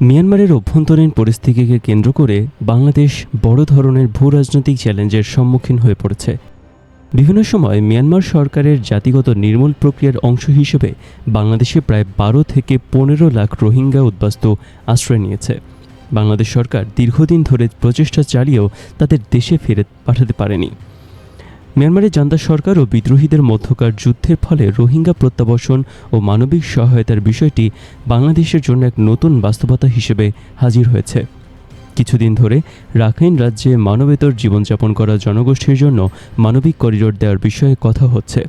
মিয়ানমারের অভ্যন্তরীণ পরিস্থিতিকে কেন্দ্র করে বাংলাদেশ বড় ধরনের ভূ রাজনৈতিক চ্যালেঞ্জের সম্মুখীন হয়ে পড়েছে। বিভিন্ন সময় মিয়ানমার সরকারের জাতিগত নির্মূল প্রক্রিয়ার অংশ হিসেবে বাংলাদেশে প্রায় বারো থেকে পনেরো লাখ রোহিঙ্গা উদ্বাস্তু আশ্রয় নিয়েছে। বাংলাদেশ সরকার দীর্ঘদিন ধরে প্রচেষ্টা চালিয়েও তাদের দেশে ফেরত পাঠাতে পারেনি। মিয়ানমারের জান্তা সরকার ও বিদ্রোহীদের মধ্যকার যুদ্ধের ফলে রোহিঙ্গা প্রত্যাবাসন ও মানবিক সহায়তার বিষয়টি বাংলাদেশের জন্য এক নতুন বাস্তবতা হিসেবে হাজির হয়েছে। কিছুদিন ধরে রাখাইন রাজ্যে মানবেতর জীবনযাপন করা জনগোষ্ঠীর জন্য মানবিক করিডোর দেওয়ার বিষয়ে কথা হচ্ছে।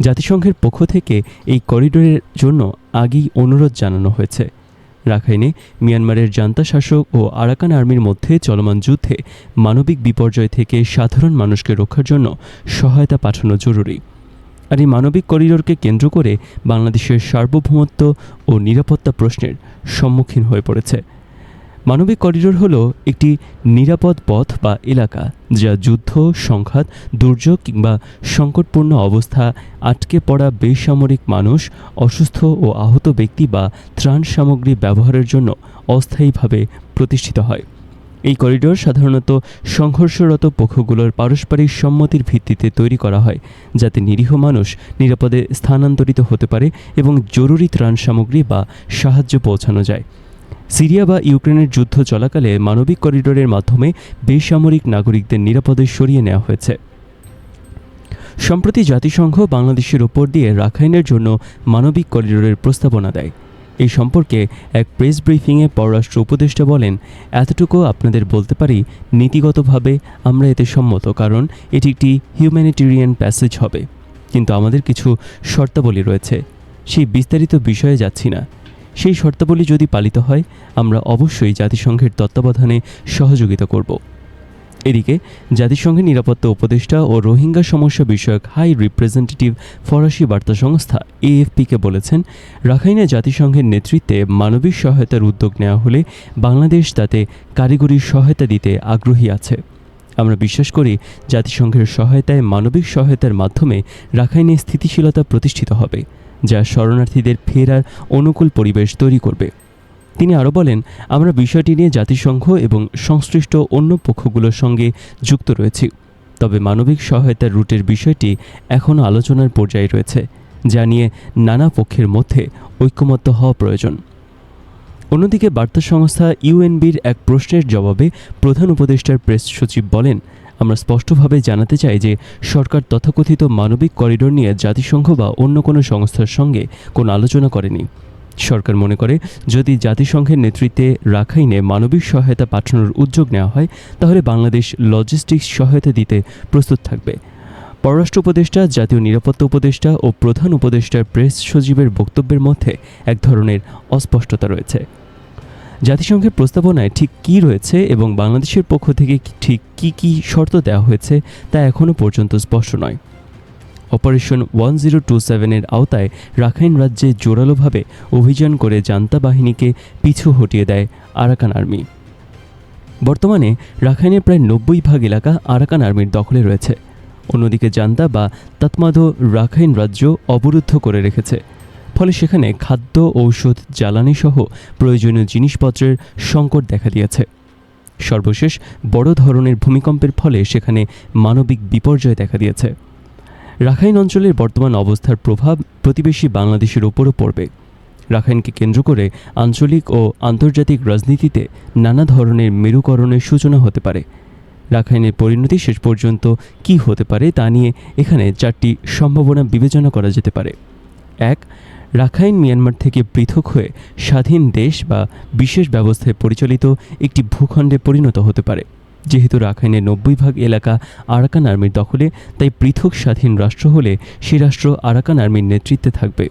জাতিসংঘের পক্ষ থেকে এই করিডোরের জন্য আগেই অনুরোধ জানানো হয়েছে। রাখাইনে মিয়ানমারের জান্তা শাসক ও আরাকান আর্মির মধ্যে চলমান যুদ্ধে মানবিক বিপর্যয় থেকে সাধারণ মানুষকে রক্ষার জন্য সহায়তা পাঠানো জরুরি। আর এই মানবিক করিডোরকে কেন্দ্র করে বাংলাদেশের সার্বভৌমত্ব ও নিরাপত্তা প্রশ্নের সম্মুখীন হয়ে পড়েছে। মানবিক করিডোর হলো একটি নিরাপদ পথ বা এলাকা যা যুদ্ধ, সংঘাত, দুর্যোগ কিংবা সংকটপূর্ণ অবস্থা আটকে পড়া বেসামরিক মানুষ, অসুস্থ ও আহত ব্যক্তি বা ত্রাণ সামগ্রী ব্যবহারের জন্য অস্থায়ীভাবে প্রতিষ্ঠিত হয়। এই করিডোর সাধারণত সংঘর্ষরত পক্ষগুলোর পারস্পরিক সম্মতির ভিত্তিতে তৈরি করা হয়, যাতে নিরীহ মানুষ নিরাপদে স্থানান্তরিত হতে পারে এবং জরুরি ত্রাণ সামগ্রী বা সাহায্য পৌঁছানো যায়। সিরিয়া বা ইউক্রেনের যুদ্ধ চলাকালে মানবিক করিডোরের মাধ্যমে বেসামরিক নাগরিকদের নিরাপদে সরিয়ে নেওয়া হয়েছে। সম্প্রতি জাতিসংঘ বাংলাদেশের ওপর দিয়ে রাখাইনের জন্য মানবিক করিডোরের প্রস্তাবনা দেয়। এই সম্পর্কে এক প্রেস ব্রিফিংয়ে পররাষ্ট্র উপদেষ্টা বলেন, এতটুকু আপনাদের বলতে পারি, নীতিগতভাবে আমরা এতে সম্মত, কারণ এটি একটি হিউম্যানিটেরিয়ান প্যাসেজ হবে। কিন্তু আমাদের কিছু শর্তাবলী রয়েছে। সেই বিস্তারিত বিষয়ে যাচ্ছি না। সেই শর্তাবলী যদি পালিত হয়, আমরা অবশ্যই জাতিসংঘের তত্ত্বাবধানে সহযোগিতা করব। এদিকে, জাতিসংঘের নিরাপত্তা উপদেষ্টা ও রোহিঙ্গা সমস্যা বিষয়ক হাই রিপ্রেজেন্টেটিভ ফরাসি বার্তা সংস্থা এএফপিকে বলেছেন, রাখাইনে জাতিসংঘের নেতৃত্বে মানবিক সহায়তার উদ্যোগ নেওয়া হলে বাংলাদেশ তাতে কারিগরি সহায়তা দিতে আগ্রহী আছে। আমরা বিশ্বাস করি, জাতিসংঘের সহায়তায় মানবিক সহায়তার মাধ্যমে রাখাইনে স্থিতিশীলতা প্রতিষ্ঠিত হবে। যা শরণার্থীদের ফেরার অনুকূল পরিবেশ তৈরি করবে। তিনি আরও বলেন, আমরা বিষয়টি নিয়ে জাতিসংঘ এবং সংশ্লিষ্ট অন্য পক্ষগুলোর সঙ্গে যুক্ত রয়েছি, তবে মানবিক সহায়তার রুটের বিষয়টি এখনও আলোচনার পর্যায়ে রয়েছে, যা নিয়ে নানা পক্ষের মধ্যে ঐক্যমত্য হওয়া প্রয়োজন। অন্যদিকে বার্তা সংস্থা ইউএনবির এক প্রশ্নের জবাবে প্রধান উপদেষ্টার প্রেস সচিব বলেন আমরা স্পষ্টভাবে জানাতে চাই যে সরকার তথাকথিত মানবিক করিডোর নিয়ে জাতিসংঘ বা অন্য কোনো সংস্থার সঙ্গে কোনো আলোচনা করেনি। সরকার মনে করে, যদি জাতিসংঘের নেতৃত্বে রাখাইনে মানবিক সহায়তা পাঠানোর উদ্যোগ নেওয়া হয়, তাহলে বাংলাদেশ লজিস্টিক্স সহায়তা দিতে প্রস্তুত থাকবে। পররাষ্ট্র উপদেষ্টা, জাতীয় নিরাপত্তা উপদেষ্টা ও প্রধান উপদেষ্টার প্রেস সচিবের বক্তব্যের মধ্যে এক ধরনের অস্পষ্টতা রয়েছে। জাতিসংঘের প্রস্তাবনায় ঠিক কী রয়েছে এবং বাংলাদেশের পক্ষ থেকে ঠিক কী কী শর্ত দেওয়া হয়েছে তা এখনও পর্যন্ত স্পষ্ট নয়। অপারেশন ওয়ান জিরো টু সেভেনের আওতায় রাখাইন রাজ্যে জোরালোভাবে অভিযান করে জান্তা বাহিনীকে পিছু হটিয়ে দেয় আরাকান আর্মি। বর্তমানে রাখাইনের প্রায় নব্বই ভাগ এলাকা আরাকান আর্মির দখলে রয়েছে। অন্যদিকে জান্তা বা তাতমাদো রাখাইন রাজ্য অবরুদ্ধ করে রেখেছে। ফলে সেখানে খাদ্য, ঔষধ জ্বালানি সহ প্রয়োজনীয় জিনিসপত্রের সংকট দেখা দিয়েছে। সর্বশেষ বড় ধরনের ভূমিকম্পের ফলে সেখানে মানবিক বিপর্যয় দেখা দিয়েছে। রাখাইন অঞ্চলের বর্তমান অবস্থার প্রভাব প্রতিবেশী বাংলাদেশের ওপরও পড়বে। রাখাইনকে কেন্দ্র করে আঞ্চলিক ও আন্তর্জাতিক রাজনীতিতে নানা ধরনের মেরুকরণের সূচনা হতে পারে। রাখাইনের পরিণতি শেষ পর্যন্ত কি হতে পারে তা নিয়ে এখানে চারটি সম্ভাবনা বিবেচনা করা যেতে পারে। এক রাখাইন মিয়ানমার থেকে পৃথক হয়ে স্বাধীন দেশ বা বিশেষ ব্যবস্থায় পরিচালিত একটি ভূখণ্ডে পরিণত হতে পারে। যেহেতু রাখাইনের নব্বই ভাগ এলাকা আরাকান আর্মির দখলে, তাই পৃথক স্বাধীন রাষ্ট্র হলে সে রাষ্ট্র আরাকান আর্মির নেতৃত্বে থাকবে।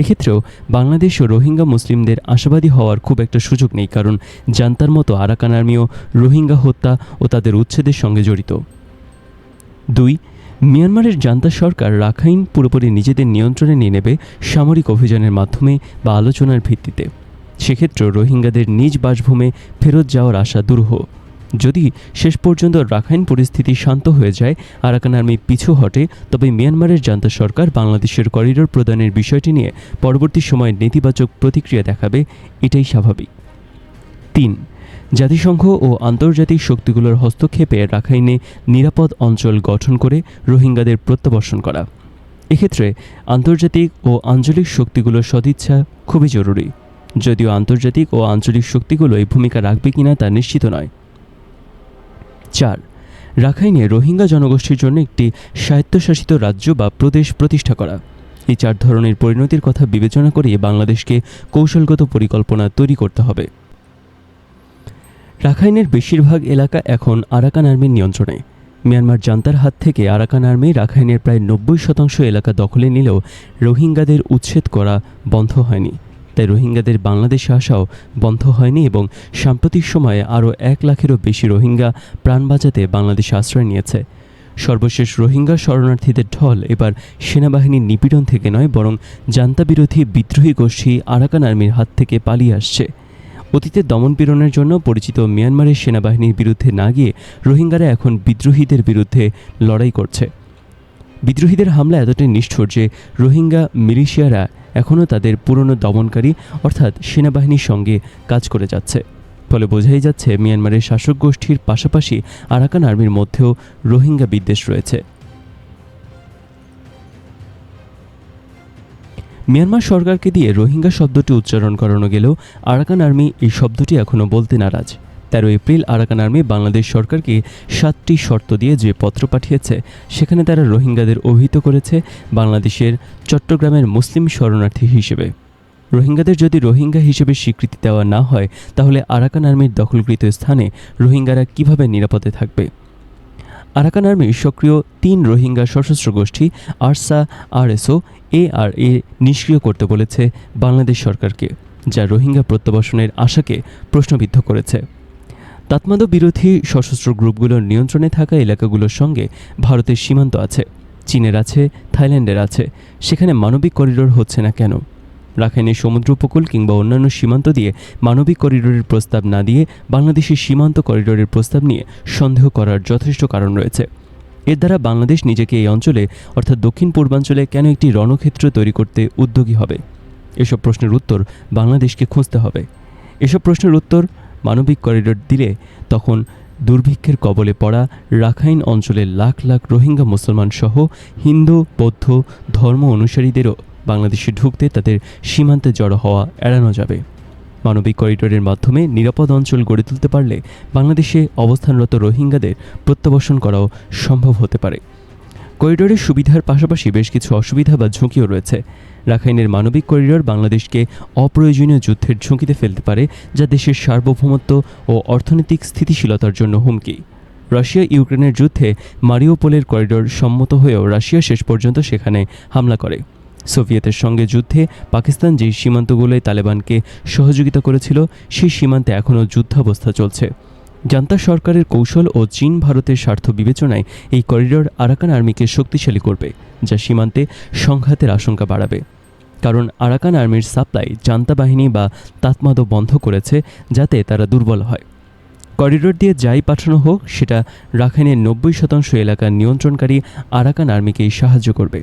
এক্ষেত্রেও বাংলাদেশ ও রোহিঙ্গা মুসলিমদের আশাবাদী হওয়ার খুব একটা সুযোগ নেই, কারণ জান্তার মতো আরাকান আর্মিও রোহিঙ্গা হত্যা ও তাদের উচ্ছেদের সঙ্গে জড়িত। দুই মিয়ানমারের জান্তা সরকার রাখাইন পুরোপুরি নিজেদের নিয়ন্ত্রণে নিয়ে নেবে সামরিক অভিযানের মাধ্যমে বা আলোচনার ভিত্তিতে। সেক্ষেত্রে রোহিঙ্গাদের নিজ বাসভূমে ফেরত যাওয়ার আশা দুরূহ যদি শেষ পর্যন্ত রাখাইন পরিস্থিতি শান্ত হয়ে যায়, আরাকান আর্মি পিছু হটে, তবে মিয়ানমারের জান্তা সরকার বাংলাদেশের করিডোর প্রদানের বিষয়টি নিয়ে পরবর্তী সময়ে নেতিবাচক প্রতিক্রিয়া দেখাবে, এটাই স্বাভাবিক। তিন জাতিসংঘ ও আন্তর্জাতিক শক্তিগুলোর হস্তক্ষেপে রাখাইনে নিরাপদ অঞ্চল গঠন করে রোহিঙ্গাদের প্রত্যাবর্ষণ করা। এক্ষেত্রে আন্তর্জাতিক ও আঞ্চলিক শক্তিগুলোর সদিচ্ছা খুবই জরুরি। যদিও আন্তর্জাতিক ও আঞ্চলিক শক্তিগুলো এই ভূমিকা রাখবে কিনা তা নিশ্চিত নয়। চার, রাখাইনে রোহিঙ্গা জনগোষ্ঠীর জন্য একটি স্বায়ত্তশাসিত রাজ্য বা প্রদেশ প্রতিষ্ঠা করা। এই চার ধরনের পরিণতির কথা বিবেচনা করে বাংলাদেশকে কৌশলগত পরিকল্পনা তৈরি করতে হবে। রাখাইনের বেশিরভাগ এলাকা এখন আরাকান আর্মির নিয়ন্ত্রণে। মিয়ানমার জান্তার হাত থেকে আরাকান আর্মি রাখাইনের প্রায় নব্বই শতাংশ এলাকা দখলে নিলেও রোহিঙ্গাদের উচ্ছেদ করা বন্ধ হয়নি। তাই রোহিঙ্গাদের বাংলাদেশে আসাও বন্ধ হয়নি এবং সাম্প্রতিক সময়ে আরও এক লাখেরও বেশি রোহিঙ্গা প্রাণ বাঁচাতে বাংলাদেশে আশ্রয় নিয়েছে। সর্বশেষ রোহিঙ্গা শরণার্থীদের ঢল এবার সেনাবাহিনীর নিপীড়ন থেকে নয়, বরং জান্তা বিরোধী বিদ্রোহী গোষ্ঠী আরাকান আর্মির হাত থেকে পালিয়ে আসছে। অতীতে দমনপীড়নের জন্য পরিচিত মিয়ানমারের সেনাবাহিনীর বিরুদ্ধে না গিয়ে রোহিঙ্গারা এখন বিদ্রোহীদের বিরুদ্ধে লড়াই করছে। বিদ্রোহীদের হামলা এতটাই নিষ্ঠুর যে রোহিঙ্গা মিলিশিয়ারা এখনও তাদের পুরনো দমনকারী অর্থাৎ সেনাবাহিনীর সঙ্গে কাজ করে যাচ্ছে। ফলে বোঝাই যাচ্ছে, মিয়ানমারের শাসক গোষ্ঠীর পাশাপাশি আরাকান আর্মির মধ্যেও রোহিঙ্গা বিদ্বেষ রয়েছে। মিয়ানমার সরকারকে দিয়ে রোহিঙ্গা শব্দটি উচ্চারণ করানো গেলেও আরাকান আর্মি এই শব্দটি এখনও বলতে নারাজ। তেরো এপ্রিল আরাকান আর্মি বাংলাদেশ সরকারকে সাতটি শর্ত দিয়ে যে পত্র পাঠিয়েছে, সেখানে তারা রোহিঙ্গাদের অভিহিত করেছে বাংলাদেশের চট্টগ্রামের মুসলিম শরণার্থী হিসেবে। রোহিঙ্গাদের যদি রোহিঙ্গা হিসেবে স্বীকৃতি দেওয়া না হয়, তাহলে আরাকান আর্মির দখলকৃত স্থানে রোহিঙ্গারা কীভাবে নিরাপদে থাকবে? আরাকান আর্মির সক্রিয় তিন রোহিঙ্গা সশস্ত্র গোষ্ঠী আরসা, আরএসও এ আর এ নিষ্ক্রিয় করতে বলেছে বাংলাদেশ সরকারকে, যা রোহিঙ্গা প্রত্যাবাসনের আশাকে প্রশ্নবিদ্ধ করেছে। তাতমাদ বিরোধী সশস্ত্র গ্রুপগুলোর নিয়ন্ত্রণে থাকা এলাকাগুলোর সঙ্গে ভারতের সীমান্ত আছে, চীনের আছে, থাইল্যান্ডের আছে, সেখানে মানবিক করিডোর হচ্ছে না কেন? রাখাইনের সমুদ্র উপকূল কিংবা অন্যান্য সীমান্ত দিয়ে মানবিক করিডোরের প্রস্তাব না দিয়ে বাংলাদেশের সীমান্ত করিডোরের প্রস্তাব নিয়ে সন্দেহ করার যথেষ্ট কারণ রয়েছে। এর দ্বারা বাংলাদেশ নিজেকে এই অঞ্চলে, অর্থাৎ দক্ষিণ পূর্বাঞ্চলে, কেন একটি রণক্ষেত্র তৈরি করতে উদ্যোগী হবে? এসব প্রশ্নের উত্তর বাংলাদেশকে খুঁজতে হবে। এসব প্রশ্নের উত্তর মানবিক করিডোর দিলে তখন দুর্ভিক্ষের কবলে পড়া রাখাইন অঞ্চলের লাখ লাখ রোহিঙ্গা মুসলমান সহ হিন্দু, বৌদ্ধ ধর্ম অনুসারীদেরও বাংলাদেশে ঢুকতে তাদের সীমান্তে জড়ো হওয়া এড়ানো যাবে। মানবিক করিডোরের মাধ্যমে নিরাপদ অঞ্চল গড়ে তুলতে পারলে বাংলাদেশে অবস্থানরত রোহিঙ্গাদের প্রত্যাবর্ষণ করাও সম্ভব হতে পারে। করিডোরের সুবিধার পাশাপাশি বেশ কিছু অসুবিধা বা ঝুঁকিও রয়েছে। রাখাইনের মানবিক করিডোর বাংলাদেশকে অপ্রয়োজনীয় যুদ্ধের ঝুঁকিতে ফেলতে পারে, যা দেশের সার্বভৌমত্ব ও অর্থনৈতিক স্থিতিশীলতার জন্য হুমকি। রাশিয়া ইউক্রেনের যুদ্ধে মারিওপোলের করিডোর সম্মত হয়েও রাশিয়া শেষ পর্যন্ত সেখানে হামলা করে। সোভিয়েতের সঙ্গে যুদ্ধে পাকিস্তান যেই সীমান্তগুলোয় তালেবানকে সহযোগিতা করেছিল, সেই সীমান্তে এখনও যুদ্ধাবস্থা চলছে। জান্তা সরকারের কৌশল ও চীন ভারতের স্বার্থ বিবেচনায় এই করিডোর আরাকান আর্মিকে শক্তিশালী করবে, যা সীমান্তে সংঘাতের আশঙ্কা বাড়াবে। কারণ আরাকান আর্মির সাপ্লাই জান্তা বাহিনী বা তাতমাদ বন্ধ করেছে, যাতে তারা দুর্বল হয়। করিডোর দিয়ে যাই পাঠানো হোক, সেটা রাখাইনের নব্বই শতাংশ এলাকার নিয়ন্ত্রণকারী আরাকান আর্মিকেই সাহায্য করবে।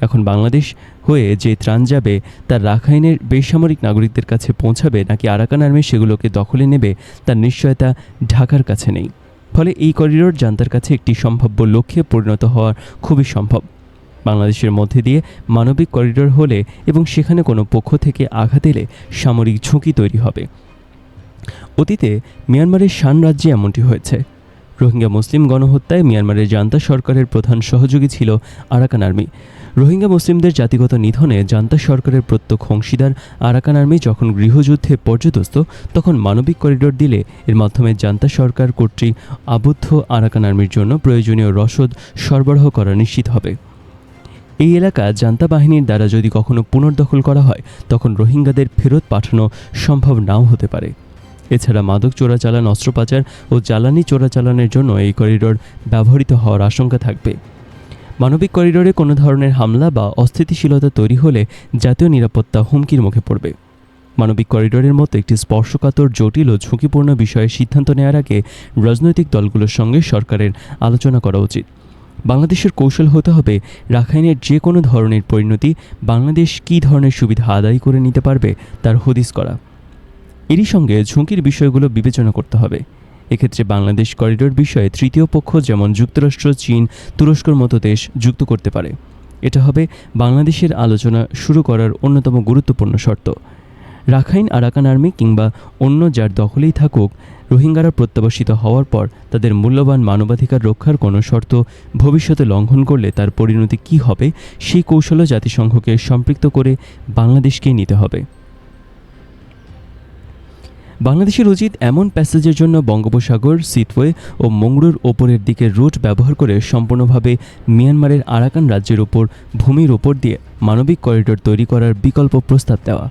এখন বাংলাদেশ হয়ে যে ত্রাণ যাবে, তা রাখাইনের বেসামরিক নাগরিকদের কাছে পৌঁছাবে নাকি আরাকান আর্মি সেগুলোকে দখলে নেবে, তার নিশ্চয়তা ঢাকার কাছে নেই। ফলে এই করিডোর জান্তার কাছে একটি সম্ভাব্য লক্ষ্যে পরিণত হওয়ার খুবই সম্ভব। বাংলাদেশের মধ্যে দিয়ে মানবিক করিডোর হলে এবং সেখানে কোনো পক্ষ থেকে আঘাত এলে সামরিক ঝুঁকি তৈরি হবে। অতীতে মিয়ানমারের শান রাজ্যে এমনটি হয়েছে। রোহিঙ্গা মুসলিম গণহত্যায় মিয়ানমারের জান্তা সরকারের প্রধান সহযোগী ছিল আরাকান আর্মি। রোহিঙ্গা মুসলিমদের জাতিগত নিধনে জান্তা সরকারের প্রত্যক্ষ অংশীদার আরাকান আর্মি যখন গৃহযুদ্ধে পর্যদস্ত, তখন মানবিক করিডোর দিলে এর মাধ্যমে জান্তা সরকার কর্তৃক আবদ্ধ আরাকান আর্মির জন্য প্রয়োজনীয় রসদ সরবরাহ করা নিশ্চিত হবে। এই এলাকা জান্তা বাহিনীর দ্বারা যদি কখনো পুনর্দখল করা হয়, তখন রোহিঙ্গাদের ফেরত পাঠানো সম্ভব নাও হতে পারে। এছাড়া মাদক চোরাচালান অস্ত্র পাচার ও জ্বালানি চোরাচালানের জন্য এই করিডোর ব্যবহৃত হওয়ার আশঙ্কা থাকবে। মানবিক করিডোরে কোনো ধরনের হামলা বা অস্থিতিশীলতা তৈরি হলে জাতীয় নিরাপত্তা হুমকির মুখে পড়বে। মানবিক করিডোরের মতো একটি স্পর্শকাতর, জটিল ও ঝুঁকিপূর্ণ বিষয়ে সিদ্ধান্ত নেওয়ার আগে রাজনৈতিক দলগুলোর সঙ্গে সরকারের আলোচনা করা উচিত। বাংলাদেশের কৌশল হতে হবে রাখাইনের যে কোনো ধরনের পরিণতি, বাংলাদেশ কী ধরনের সুবিধা আদায় করে নিতে পারবে তার হদিস করা। এরই সঙ্গে ঝুঁকির বিষয়গুলো বিবেচনা করতে হবে। এক্ষেত্রে বাংলাদেশ করিডোর বিষয়ে তৃতীয় পক্ষ যেমন যুক্তরাষ্ট্র, চীন, তুরস্কর মতো দেশ যুক্ত করতে পারে। এটা হবে বাংলাদেশের আলোচনা শুরু করার অন্যতম গুরুত্বপূর্ণ শর্ত। রাখাইন আরাকান আর্মি কিংবা অন্য যার দখলেই থাকুক, রোহিঙ্গারা প্রত্যাবাসিত হওয়ার পর তাদের মূল্যবান মানবাধিকার রক্ষার কোনো শর্ত ভবিষ্যতে লঙ্ঘন করলে তার পরিণতি কী হবে, সেই কৌশলও জাতিসংঘকে সম্পৃক্ত করে বাংলাদেশকেই নিতে হবে। বাংলাদেশের উচিত এমন প্যাসেজের জন্য বঙ্গোপসাগর, সিটওয়ে ও মংরুর ওপরের দিকে রুট ব্যবহার করে সম্পূর্ণভাবে মিয়ানমারের আরাকান রাজ্যের ওপর, ভূমির ওপর দিয়ে মানবিক করিডোর তৈরি করার বিকল্প প্রস্তাব দেওয়া।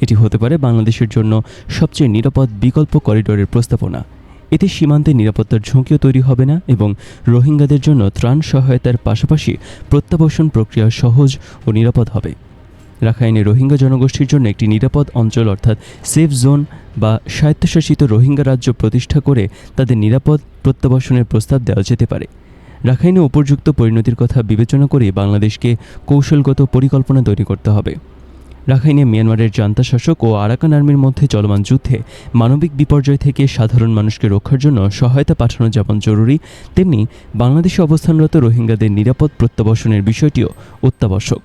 এটি হতে পারে বাংলাদেশের জন্য সবচেয়ে নিরাপদ বিকল্প করিডোরের প্রস্তাবনা। এতে সীমান্তে নিরাপত্তার ঝুঁকিও তৈরি হবে না এবং রোহিঙ্গাদের জন্য ত্রাণ সহায়তার পাশাপাশি প্রত্যাবাসন প্রক্রিয়া সহজ ও নিরাপদ হবে। রাখাইনে রোহিঙ্গা জনগোষ্ঠীর জন্য একটি নিরাপদ অঞ্চল অর্থাৎ সেফ জোন বা স্বায়ত্তশাসিত রোহিঙ্গা রাজ্য প্রতিষ্ঠা করে তাদের নিরাপদ প্রত্যাবাসনের প্রস্তাব দেওয়া যেতে পারে। রাখাইনে উপযুক্ত পরিণতির কথা বিবেচনা করে বাংলাদেশকে কৌশলগত পরিকল্পনা তৈরি করতে হবে। রাখাইনে মিয়ানমারের জান্তা শাসক ও আরাকান আর্মির মধ্যে চলমান যুদ্ধে মানবিক বিপর্যয় থেকে সাধারণ মানুষকে রক্ষার জন্য সহায়তা পাঠানো যেমন জরুরি, তেমনি বাংলাদেশে অবস্থানরত রোহিঙ্গাদের নিরাপদ প্রত্যাবাসনের বিষয়টিও অত্যাবশ্যক।